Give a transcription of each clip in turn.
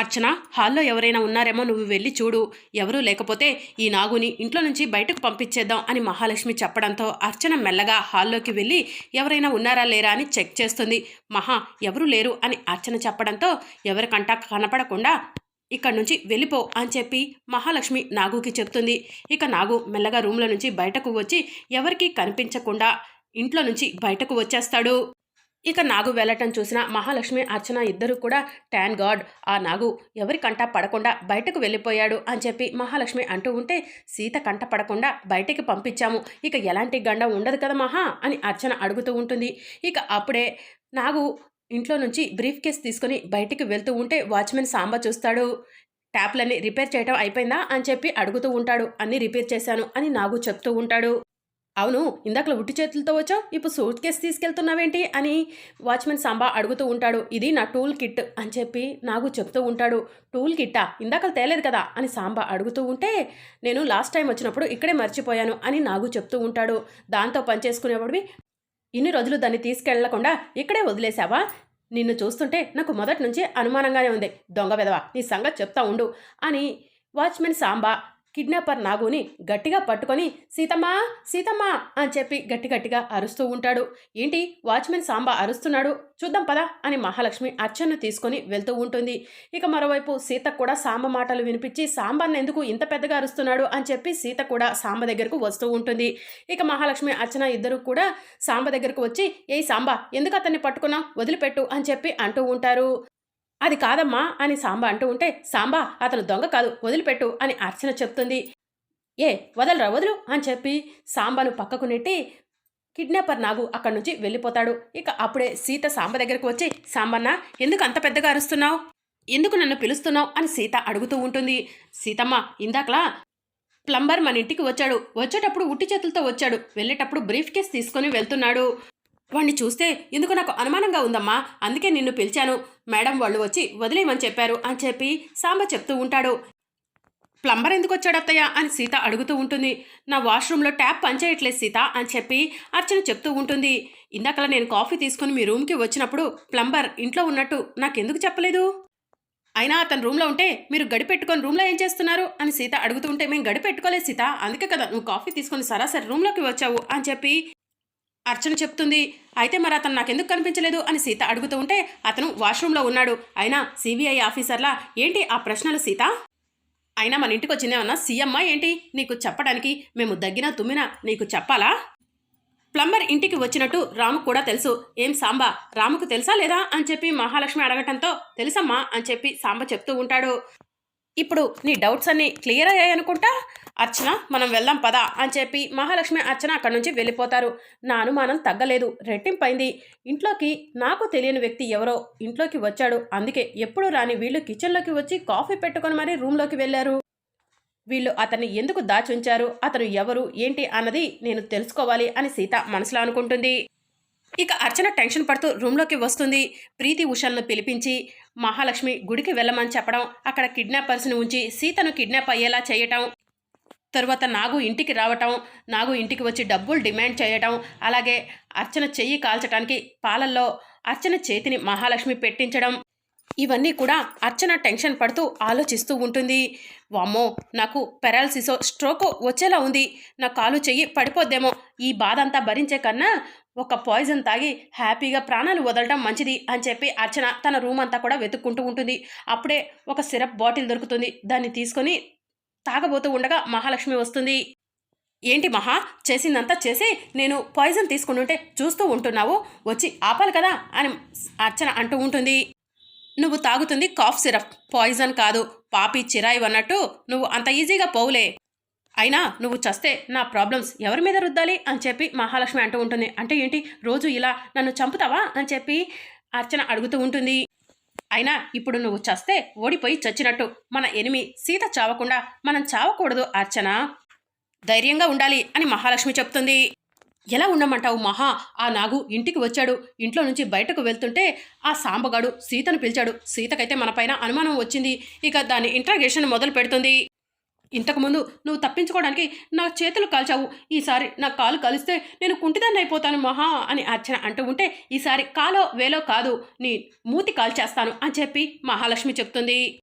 అర్చన హాల్లో ఎవరైనా ఉన్నారేమో నువ్వు వెళ్ళి చూడు. ఎవరూ లేకపోతే ఈ నాగుని ఇంట్లో నుంచి బయటకు పంపించేద్దాం అని మహాలక్ష్మి చెప్పడంతో అర్చన మెల్లగా హాల్లోకి వెళ్ళి ఎవరైనా ఉన్నారా లేరా అని చెక్ చేస్తుంది. మహా ఎవరు లేరు అని అర్చన చెప్పడంతో ఎవరికంటా కనపడకుండా ఇక్కడి నుంచి వెళ్ళిపో అని చెప్పి మహాలక్ష్మి నాగుకి చెప్తుంది. ఇక నాగు మెల్లగా రూమ్లో నుంచి బయటకు వచ్చి ఎవరికీ కనిపించకుండా ఇంట్లో నుంచి బయటకు వచ్చేస్తాడు. ఇక నాగు వెళ్ళటం చూసిన మహాలక్ష్మి అర్చన ఇద్దరు కూడా ట్యాన్ గాడ్ ఆ నాగు ఎవరి కంట పడకుండా బయటకు వెళ్ళిపోయాడు అని చెప్పి మహాలక్ష్మి అంటూ ఉంటే సీత కంట పడకుండా బయటికి పంపించాము. ఇక ఎలాంటి గండం ఉండదు కదా మహా అని అర్చన అడుగుతూ ఉంటుంది. ఇక అప్పుడే నాగు ఇంట్లో నుంచి బ్రీఫ్ కేస్ తీసుకుని బయటికి వెళ్తూ ఉంటే వాచ్మెన్ సాంబ చూస్తాడు. ట్యాప్లన్నీ రిపేర్ చేయడం అయిపోయిందా అని చెప్పి అడుగుతూ ఉంటాడు. అన్నీ రిపేర్ చేశాను అని నాగు చెప్తూ ఉంటాడు. అవును ఇందాకలో ఉట్టి చేతులతో వచ్చావు ఇప్పుడు సూట్ కేసు తీసుకెళ్తున్నావేంటి అని వాచ్మెన్ సాంబా అడుగుతూ ఉంటాడు. ఇది నా టూల్ కిట్ అని చెప్పి నాకు చెప్తూ ఉంటాడు. టూల్ కిట్టా? ఇందాక తేలేదు కదా అని సాంబా అడుగుతూ ఉంటే నేను లాస్ట్ టైం వచ్చినప్పుడు ఇక్కడే మర్చిపోయాను అని నాగు చెప్తూ ఉంటాడు. దాంతో పనిచేసుకునేవాడివి ఇన్ని రోజులు దాన్ని తీసుకెళ్ళకుండా ఇక్కడే వదిలేసావా నిన్ను చూస్తుంటే నాకు మొదటి నుంచి అనుమానంగానే ఉంది. దొంగ వెదవా నీ సంగతి చెప్తా ఉండు అని వాచ్మెన్ సాంబా కిడ్నాపర్ నాగుని గట్టిగా పట్టుకొని సీతమ్మా సీతమ్మా అని చెప్పి గట్టి గట్టిగా అరుస్తూ ఉంటాడు. ఏంటి? వాచ్మెన్ సాంబా అరుస్తున్నాడు. చూద్దాం పదా అని మహాలక్ష్మి అర్చనను తీసుకొని వెళ్తూ ఉంటుంది. ఇక మరోవైపు సీత కూడా సాంబ మాటలు వినిపించి సాంబాన్ని ఎందుకు ఇంత పెద్దగా అరుస్తున్నాడు? అని చెప్పి సీత కూడా సాంబ దగ్గరకు వస్తూ ఉంటుంది. ఇక మహాలక్ష్మి అర్చన ఇద్దరు కూడా సాంబ దగ్గరకు వచ్చి ఏ సాంబా ఎందుకు అతన్ని పట్టుకున్నావు? వదిలిపెట్టు అని చెప్పి అంటూ ఉంటారు. అది కాదమ్మా అని సాంబ అంటూ ఉంటే సాంబా అతను దొంగ కాదు వదిలిపెట్టు అని అర్చన చెప్తుంది. ఏ వదలరా వదులు అని చెప్పి సాంబను పక్కకు నెట్టి కిడ్నాపర్ నాగు అక్కడి నుంచి వెళ్ళిపోతాడు. ఇక అప్పుడే సీత సాంబ దగ్గరకు వచ్చి సాంబన్న ఎందుకు అంత పెద్దగా అరుస్తున్నావు? ఎందుకు నన్ను పిలుస్తున్నావు? అని సీత అడుగుతూ ఉంటుంది. సీతమ్మ ఇందాకలా ప్లంబర్ మన ఇంటికి వచ్చాడు. వచ్చేటప్పుడు ఉట్టి చేతులతో వచ్చాడు. వెళ్ళేటప్పుడు బ్రీఫ్ కేస్ తీసుకొని వెళ్తున్నాడు. వాణ్ణి చూస్తే ఎందుకు నాకు అనుమానంగా ఉందమ్మా? అందుకే నిన్ను పిలిచాను. మేడం వాళ్ళు వచ్చి వదిలేయమని చెప్పారు అని చెప్పి సాంబ చెప్తూ ఉంటాడు. ప్లంబర్ ఎందుకు వచ్చాడు అత్తయ్య? అని సీత అడుగుతూ ఉంటుంది. నా వాష్రూమ్లో ట్యాప్ పనిచేయట్లేదు సీత అని చెప్పి అర్చన చెప్తూ ఉంటుంది. ఇందాకలా నేను కాఫీ తీసుకుని మీ రూమ్కి వచ్చినప్పుడు ప్లంబర్ ఇంట్లో ఉన్నట్టు నాకెందుకు చెప్పలేదు? అయినా అతను రూమ్లో ఉంటే మీరు గడి పెట్టుకొని రూమ్లో ఏం చేస్తున్నారు? అని సీత అడుగుతూ ఉంటే మేము గడి పెట్టుకోలేదు సీత. అందుకే కదా నువ్వు కాఫీ తీసుకొని సరాసరి రూమ్లోకి వచ్చావు అని చెప్పి అర్చన చెప్తుంది అయితే మరి అతను నాకెందుకు కనిపించలేదు? అని సీత అడుగుతూ ఉంటే అతను వాష్రూమ్లో ఉన్నాడు. అయినా సిబిఐ ఆఫీసర్లా ఏంటి ఆ ప్రశ్నలు సీత? అయినా మన ఇంటికి వచ్చిందేమన్నా సీఎమ్మా ఏంటి? నీకు చెప్పడానికి మేము దగ్గినా తుమ్మినా నీకు చెప్పాలా? ప్లంబర్ ఇంటికి వచ్చినట్టు రాము కూడా తెలుసు. ఏం సాంబా రాముకు తెలుసా లేదా? అని చెప్పి మహాలక్ష్మి అడగటంతో తెలుసమ్మా అని చెప్పి సాంబ చెప్తూ ఉంటాడు. ఇప్పుడు నీ డౌట్స్ అన్నీ క్లియర్ అయ్యాయి అనుకుంటా? అర్చన మనం వెళ్దాం పదా అని చెప్పి మహాలక్ష్మి అర్చన అక్కడి నుంచి వెళ్ళిపోతారు. నా అనుమానం తగ్గలేదు. రెట్టింపైంది. ఇంట్లోకి నాకు తెలియని వ్యక్తి ఎవరో ఇంట్లోకి వచ్చాడు. అందుకే ఎప్పుడు రాని వీళ్ళు కిచెన్లోకి వచ్చి కాఫీ పెట్టుకొని మరీ రూమ్లోకి వెళ్ళారు. వీళ్ళు అతన్ని ఎందుకు దాచుంచారు? అతను ఎవరు? ఏంటి అన్నది నేను తెలుసుకోవాలి అని సీత మనసులో అనుకుంటుంది. ఇక అర్చన టెన్షన్ పడుతూ రూమ్లోకి వస్తుంది. ప్రీతి ఉషల్ను పిలిపించి మహాలక్ష్మి గుడికి వెళ్ళమని చెప్పడం అక్కడ కిడ్నాపర్స్ని ఉంచి సీతను కిడ్నాప్ అయ్యేలా చేయటం తరువాత నాగు ఇంటికి రావటం నాగు ఇంటికి వచ్చి డబ్బులు డిమాండ్ చేయటం అలాగే అర్చన చెయ్యి కాల్చడానికి పాలల్లో అర్చన చేతిని మహాలక్ష్మి పెట్టించడం ఇవన్నీ కూడా అర్చన టెన్షన్ పడుతూ ఆలోచిస్తూ ఉంటుంది. వామ్మో నాకు పెరాలసిసో స్ట్రోకో వచ్చేలా ఉంది. నా కాలు చెయ్యి పడిపోద్దేమో. ఈ బాధ అంతా భరించే కన్నా ఒక పాయిజన్ తాగి హ్యాపీగా ప్రాణాలు వదలడం మంచిది అని చెప్పి అర్చన తన రూమ్ అంతా కూడా వెతుక్కుంటూ ఉంటుంది. అప్పుడే ఒక సిరప్ బాటిల్ దొరుకుతుంది. దాన్ని తీసుకొని తాగబోతూ ఉండగా మహాలక్ష్మి వస్తుంది. ఏంటి మహా? చేసిందంతా చేసి నేను పాయిజన్ తీసుకుంటుంటే చూస్తూ ఉంటున్నావు. వచ్చి ఆపాలి కదా అని అర్చన అంటూ ఉంటుంది. నువ్వు తాగుతుంది కాఫ్ సిరప్ పాయిజన్ కాదు. పాపి చిరాయి అన్నట్టు నువ్వు అంత ఈజీగా పోవులే. అయినా నువ్వు చస్తే నా ప్రాబ్లమ్స్ ఎవరి మీద రుద్దాలి అని చెప్పి మహాలక్ష్మి అంటూ ఉంటుంది. అంటే ఏంటి? రోజు ఇలా నన్ను చంపుతావా అని చెప్పి అర్చన అడుగుతూ ఉంటుంది. అయినా ఇప్పుడు నువ్వు చస్తే ఓడిపోయి చచ్చినట్టు. మన ఎనిమి సీత చావకుండా మనం చావకూడదు అర్చన. ధైర్యంగా ఉండాలి అని మహాలక్ష్మి చెప్తుంది. ఎలా ఉండమంటావు మహా? ఆ నాగు ఇంటికి వచ్చాడు. ఇంట్లో నుంచి బయటకు వెళ్తుంటే ఆ సాంబగాడు సీతను పిలిచాడు. సీతకైతే మనపైన అనుమానం వచ్చింది. ఇక దాని ఇంట్రాగేషన్ మొదలు పెడుతుంది. ఇంతకుముందు నువ్వు తప్పించుకోవడానికి నా చేతులు కాల్చావు. ఈసారి నా కాలు కలిస్తే నేను కుంటిదాన్ని అయిపోతాను మహా అని అర్చన అంటూ ఉంటే ఈసారి కాలో వేలో కాదు నీ మూతి కాల్చేస్తాను అని చెప్పి మహాలక్ష్మి చెప్తుంది.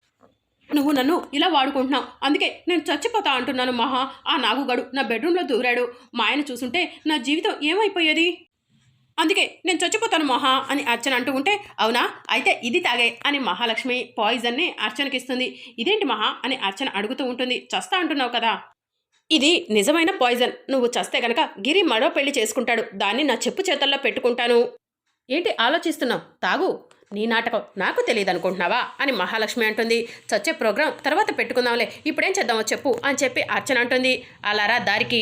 నువ్వు నన్ను ఇలా వాడుకుంటున్నావు. అందుకే నేను చచ్చిపోతా అంటున్నాను మహా. ఆ నాగుగాడు నా బెడ్రూమ్లో దూరాడు. మా ఆయన చూసుంటే నా జీవితం ఏమైపోయేది? అందుకే నేను చచ్చిపోతాను మహా అని అర్చన అంటూ ఉంటే అవునా? అయితే ఇది తాగే అని మహాలక్ష్మి పాయిజన్ని అర్చనకి ఇస్తుంది ఇదేంటి మహా అని అర్చన అడుగుతూ ఉంటుంది. చస్తా అంటున్నావు కదా. ఇది నిజమైన పాయిజన్. నువ్వు చస్తే గనక గిరి మరో పెళ్ళి చేసుకుంటాడు. దాన్ని నా చెప్పు చేతల్లో పెట్టుకుంటాను. ఏంటి ఆలోచిస్తున్నావు? తాగు. నీ నాటకం నాకు తెలియదు అనుకుంటున్నావా అని మహాలక్ష్మి అంటుంది. చచ్చే ప్రోగ్రాం తర్వాత పెట్టుకుందాంలే. ఇప్పుడేం చేద్దామో చెప్పు అని చెప్పి అర్చన అంటుంది. అలారా దారికి.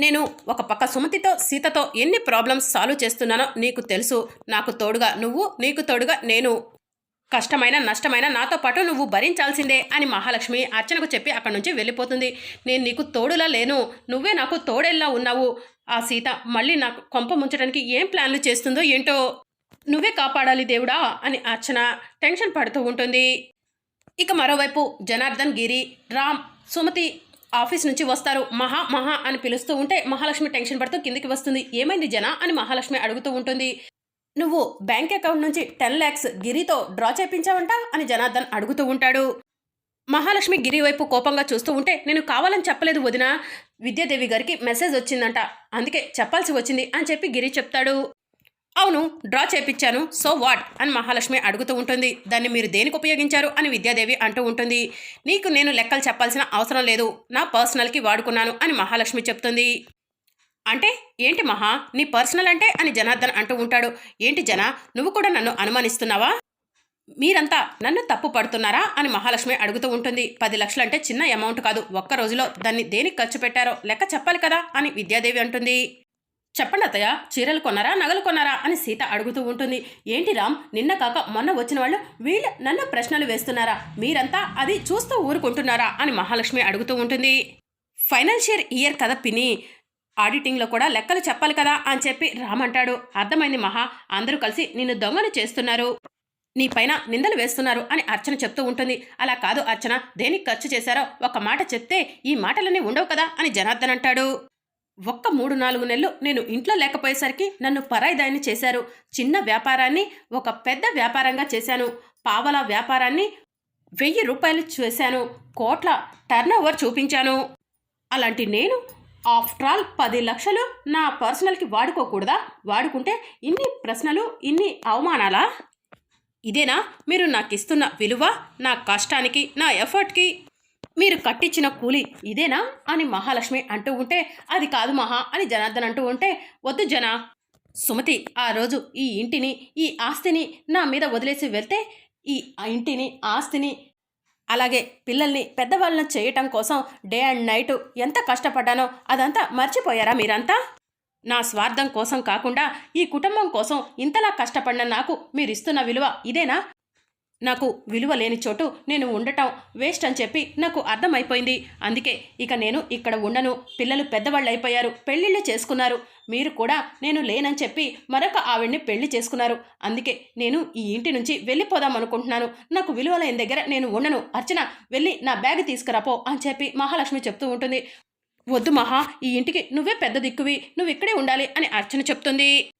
నేను ఒక పక్క సుమతితో సీతతో ఎన్ని ప్రాబ్లమ్స్ సాల్వ్ చేస్తున్నానో నీకు తెలుసు. నాకు తోడుగా నువ్వు నీకు తోడుగా నేను. కష్టమైన నష్టమైన నాతో పాటు నువ్వు భరించాల్సిందే అని మహాలక్ష్మి అర్చనకు చెప్పి అక్కడి నుంచి వెళ్ళిపోతుంది. నేను నీకు తోడులా లేను. నువ్వే నాకు తోడేలా ఉన్నావు. ఆ సీత మళ్ళీ నాకు కొంప ముంచడానికి ఏం ప్లాన్లు చేస్తుందో ఏంటో నువ్వే కాపాడాలి దేవుడా అని అర్చన టెన్షన్ పడుతూ ఉంటుంది. ఇక మరోవైపు జనార్దన్ గిరి రామ్ సుమతి ఆఫీస్ నుంచి వస్తారు. మహా మహా అని పిలుస్తూ ఉంటే మహాలక్ష్మి టెన్షన్ పడుతూ కిందికి వస్తుంది. ఏమైంది జన అని మహాలక్ష్మి అడుగుతూ ఉంటుంది. నువ్వు బ్యాంక్ అకౌంట్ నుంచి టెన్ ల్యాక్స్ గిరితో డ్రా చేయించావంట అని జనార్దన్ అడుగుతూ ఉంటాడు. మహాలక్ష్మి గిరి వైపు కోపంగా చూస్తూ ఉంటే నేను కావాలని చెప్పలేదు వదిన. విద్యాదేవి గారికి మెసేజ్ వచ్చిందంట. అందుకే చెప్పాల్సి వచ్చింది అని చెప్పి గిరి చెప్తాడు. అవును డ్రా చేపించాను సో వాట్? అని మహాలక్ష్మి అడుగుతూ ఉంటుంది. దాన్ని మీరు దేనికి ఉపయోగించారు? అని విద్యాదేవి అంటూ ఉంటుంది. నీకు నేను లెక్కలు చెప్పాల్సిన అవసరం లేదు. నా పర్సనల్కి వాడుకున్నాను అని మహాలక్ష్మి చెప్తుంది. అంటే ఏంటి మహా? నీ పర్సనల్ అంటే? అని జనార్దన్ అంటూ ఉంటాడు. ఏంటి జన? నువ్వు కూడా నన్ను అనుమానిస్తున్నావా? మీరంతా నన్ను తప్పు పడుతున్నారా? అని మహాలక్ష్మి అడుగుతూ ఉంటుంది. పది లక్షలు అంటే చిన్న అమౌంట్ కాదు. ఒక్క రోజులో దాన్ని దేనికి ఖర్చు పెట్టారో లెక్క చెప్పాలి కదా? అని విద్యాదేవి అంటుంది. చెప్పండి అత్తయ్య చీరలు కొన్నారా నగలు కొన్నారా అని సీత అడుగుతూ ఉంటుంది. ఏంటి రామ్ నిన్న కాక మొన్న వచ్చిన వాళ్ళు వీళ్ళు నన్ను ప్రశ్నలు వేస్తున్నారా? మీరంతా అది చూస్తూ ఊరుకుంటున్నారా అని మహాలక్ష్మి అడుగుతూ ఉంటుంది. ఫైనాన్షియల్ ఇయర్ కదా పిని ఆడిటింగ్లో కూడా లెక్కలు చెప్పాలి కదా అని చెప్పి రామ్ అంటాడు. అర్థమైంది మహా అందరూ కలిసి నిన్ను దొంగలు చేస్తున్నారు. నీ పైన నిందలు వేస్తున్నారు అని అర్చన చెప్తూ ఉంటుంది. అలా కాదు అర్చన దేనికి ఖర్చు చేశారో ఒక మాట చెప్తే ఈ మాటలన్నీ ఉండవు కదా అని జనార్దన్ అంటాడు. ఒక్క మూడు నాలుగు నెలలు నేను ఇంట్లో లేకపోయేసరికి నన్ను పరాయిదాన్ని చేశారు. చిన్న వ్యాపారాన్ని ఒక పెద్ద వ్యాపారంగా చేశాను. పావలా వ్యాపారాన్ని వెయ్యి రూపాయలు చేశాను. కోట్ల టర్న్ ఓవర్ చూపించాను. అలాంటి నేను ఆఫ్టర్ ఆల్ పది లక్షలు నా పర్సనల్కి వాడుకోకూడదా? వాడుకుంటే ఇన్ని ప్రశ్నలు ఇన్ని అవమానాలా? ఇదేనా? మీరు నాకు ఇస్తున్న విలువ నా కష్టానికి నా ఎఫర్ట్కి? మీరు కట్టించిన కూలి ఇదేనా అని మహాలక్ష్మి అంటూ ఉంటే అది కాదు మహా అని జనార్దన్ అంటూ ఉంటే వద్దు జన. సుమతి ఆ రోజు ఈ ఇంటిని ఈ ఆస్తిని నా మీద వదిలేసి వెళ్తే ఈ ఇంటిని ఆస్తిని అలాగే పిల్లల్ని పెద్దవాళ్ళని చేయటం కోసం డే అండ్ నైట్ ఎంత కష్టపడ్డానో అదంతా మర్చిపోయారా మీరంతా? నా స్వార్థం కోసం కాకుండా ఈ కుటుంబం కోసం ఇంతలా కష్టపడిన నాకు మీరు ఇస్తున్న విలువ ఇదేనా? నాకు విలువ లేని చోటు నేను ఉండటం వేస్ట్ అని చెప్పి నాకు అర్థమైపోయింది. అందుకే ఇక నేను ఇక్కడ ఉండను. పిల్లలు పెద్దవాళ్ళు అయిపోయారు పెళ్ళిళ్ళు చేసుకున్నారు. మీరు కూడా నేను లేనని చెప్పి మరొక ఆవిడ్ని పెళ్ళి చేసుకున్నారు. అందుకే నేను ఈ ఇంటి నుంచి వెళ్ళిపోదాం అనుకుంటున్నాను. నాకు విలువ లేని దగ్గర నేను ఉండను. అర్చన వెళ్ళి నా బ్యాగ్ తీసుకురాపో అని చెప్పి మహాలక్ష్మి చెప్తూ ఉంటుంది. వద్దు మహా ఈ ఇంటికి నువ్వే పెద్ద దిక్కువి. నువ్వు ఇక్కడే ఉండాలి అని అర్చన చెప్తుంది.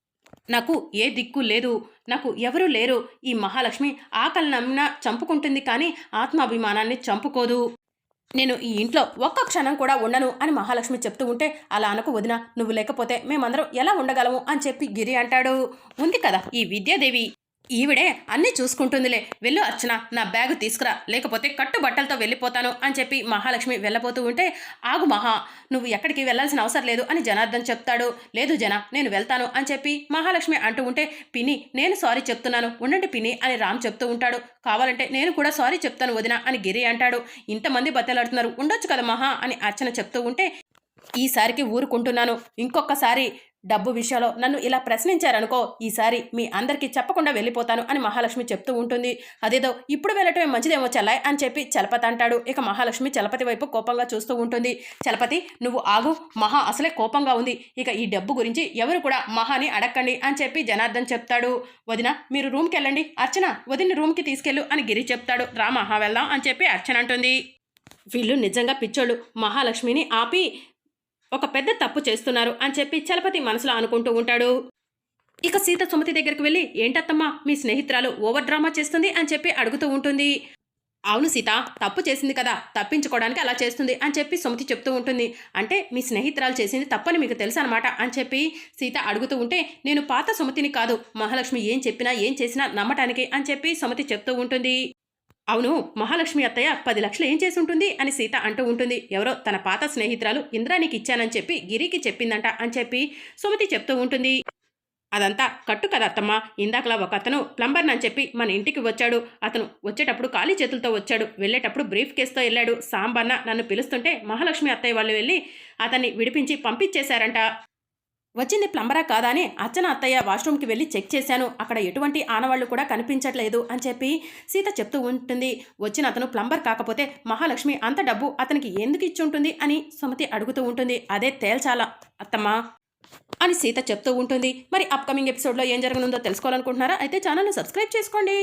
నాకు ఏ దిక్కు లేదు. నాకు ఎవరూ లేరు. ఈ మహాలక్ష్మి ఆకలి నమ్మినా చంపుకుంటుంది కానీ ఆత్మాభిమానాన్ని చంపుకోదు. నేను ఈ ఇంట్లో ఒక్క క్షణం కూడా ఉండను అని మహాలక్ష్మి చెప్తూ ఉంటే అలా అనకు వదిన. నువ్వు లేకపోతే మేమందరం ఎలా ఉండగలము అని చెప్పి గిరి అంటాడు. ఉంది కదా ఈ విద్యాదేవి. ఈవిడే అన్నీ చూసుకుంటుందిలే. వెళ్ళు అర్చన నా బ్యాగు తీసుకురా. లేకపోతే కట్టు బట్టలతో వెళ్ళిపోతాను అని చెప్పి మహాలక్ష్మి వెళ్ళబోతూ ఉంటే ఆగు మహా నువ్వు ఎక్కడికి వెళ్ళాల్సిన అవసరం లేదు అని జనార్దన్ చెప్తాడు. లేదు జన నేను వెళ్తాను అని చెప్పి మహాలక్ష్మి అంటూ ఉంటే పిని నేను సారీ చెప్తున్నాను. ఉండండి పిని అని రామ్ చెప్తూ ఉంటాడు. కావాలంటే నేను కూడా సారీ చెప్తాను వదిన అని గిరి అంటాడు. ఇంతమంది బతలాడుతున్నారు. ఉండొచ్చు కదా మహా అని అర్చన చెప్తూ ఉంటే ఈసారికి ఊరుకుంటున్నాను. ఇంకొకసారి డబ్బు విషయంలో నన్ను ఇలా ప్రశ్నించారనుకో ఈసారి మీ అందరికీ చెప్పకుండా వెళ్ళిపోతాను అని మహాలక్ష్మి చెప్తూ ఉంటుంది. అదేదో ఇప్పుడు వెళ్ళటమే మంచిదేమో చెల్లాయ్ అని చెప్పి చలపతి అంటాడు. ఇక మహాలక్ష్మి చలపతి వైపు కోపంగా చూస్తూ ఉంటుంది. చలపతి నువ్వు ఆగు. మహా అసలే కోపంగా ఉంది. ఇక ఈ డబ్బు గురించి ఎవరు కూడా మహాని అడక్కండి అని చెప్పి జనార్దన్ చెప్తాడు. వదిన మీరు రూమ్కి వెళ్ళండి. అర్చన వదిన రూమ్కి తీసుకెళ్ళు అని గిరి చెప్తాడు. రా మహా వెళ్దాం అని చెప్పి అర్చన అంటుంది. వీళ్ళు నిజంగా పిచ్చోళ్ళు. మహాలక్ష్మిని ఆపి ఒక పెద్ద తప్పు చేస్తున్నారు అని చెప్పి చలపతి మనసులో అనుకుంటూ ఉంటాడు. ఇక సీత సుమతి దగ్గరికి వెళ్ళి ఏంటత్తమ్మా మీ స్నేహితురాలు ఓవర్ డ్రామా చేస్తుంది? అని చెప్పి అడుగుతూ ఉంటుంది. అవును సీత తప్పు చేసింది కదా తప్పించుకోవడానికి అలా చేస్తుంది అని చెప్పి సుమతి చెప్తూ ఉంటుంది. అంటే మీ స్నేహితురాలు చేసింది తప్పని మీకు తెలుసు అనమాట అని చెప్పి సీత అడుగుతూ ఉంటే నేను పాత సుమతిని కాదు మహాలక్ష్మి ఏం చెప్పినా ఏం చేసినా నమ్మటానికి అని చెప్పి సుమతి చెప్తూ ఉంటుంది. అవును మహాలక్ష్మి అత్తయ్య పది లక్షలు ఏం చేసి ఉంటుంది అని సీత అంటూ ఉంటుంది. ఎవరో తన పాత స్నేహితురాలు ఇంద్రానికి ఇచ్చానని చెప్పి గిరికి చెప్పిందంట అని చెప్పి సుమతి చెప్తూ ఉంటుంది. అదంతా కట్టు కదా అత్తమ్మ ఇందాకలా ఒక అతను ప్లంబర్ని అని చెప్పి మన ఇంటికి వచ్చాడు. అతను వచ్చేటప్పుడు ఖాళీ చేతులతో వచ్చాడు. వెళ్ళేటప్పుడు బ్రీఫ్ కేసుతో వెళ్ళాడు. సాంబన్న నన్ను పిలుస్తుంటే మహాలక్ష్మి అత్తయ్య వాళ్ళు వెళ్ళి అతన్ని విడిపించి పంపించేశారంట. వచ్చింది ప్లంబరా కాదా అని అచ్చన అత్తయ్య వాష్రూమ్కి వెళ్ళి చెక్ చేశాను. అక్కడ ఎటువంటి ఆనవాళ్ళు కూడా కనిపించట్లేదు అని చెప్పి సీత చెప్తూ ఉంటుంది. వచ్చిన అతను ప్లంబర్ కాకపోతే మహాలక్ష్మి అంత డబ్బు అతనికి ఎందుకు ఇచ్చి ఉంటుంది అని సుమతి అడుగుతూ ఉంటుంది. అదే తేల్చాలా. అత్తమ్మా అని సీత చెప్తూ ఉంటుంది. మరి అప్కమింగ్ ఎపిసోడ్లో ఏం జరగనుందో తెలుసుకోవాలనుకుంటున్నారా? అయితే ఛానల్ను సబ్స్క్రైబ్ చేసుకోండి.